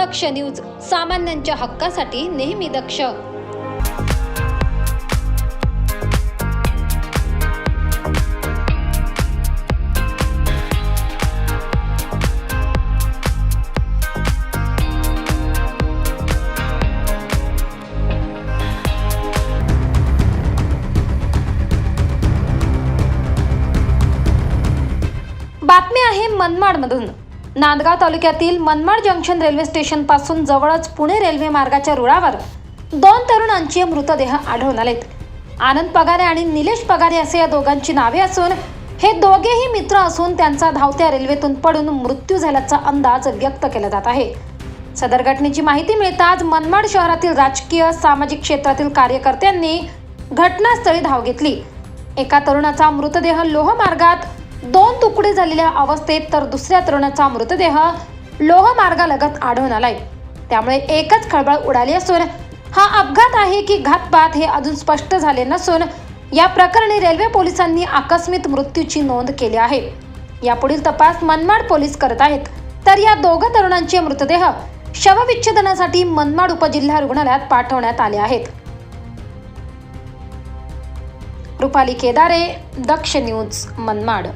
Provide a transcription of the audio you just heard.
दक्ष news सामान्यांच्या हक्कासाठी नेहमी दक्ष. बातमी आहे मनमाडमधून. नांदगाव तालुक्यातील मनमाड जंक्शन रेल्वे स्टेशनपासून जवळच पुणे रेल्वे मार्गाच्या रुळावर दोन तरुणांचे मृतदेह आढळून आलेत. आनंद पगारे आणि निलेश पगारे असे या दोघांची नावे असून हे दोघेही मित्र असून त्यांचा धावत्या रेल्वेतून पडून मृत्यू झाल्याचा अंदाज व्यक्त केला जात आहे. सदर घटनेची माहिती मिळताच मनमाड शहरातील राजकीय सामाजिक क्षेत्रातील कार्यकर्त्यांनी घटनास्थळी धाव घेतली. एका तरुणाचा मृतदेह लोहमार्गात दोन तुकडे झालेल्या अवस्थेत तर दुसऱ्या तरुणाचा मृतदेह लोहमार्गालगत आढळून आलाय. त्यामुळे एकच खळबळ उडाली असून हा अपघात आहे की घातपात हे अजून स्पष्ट झाले नसून या प्रकरणी रेल्वे पोलिसांनी आकस्मिक मृत्यूची नोंद केली आहे. यापुढील तपास मनमाड पोलीस करत आहेत. तर या दोघं तरुणांचे मृतदेह शवविच्छेदनासाठी मनमाड उपजिल्हा रुग्णालयात पाठवण्यात आले आहेत. रुपाली केदारे दक्ष न्यूज मनमाड.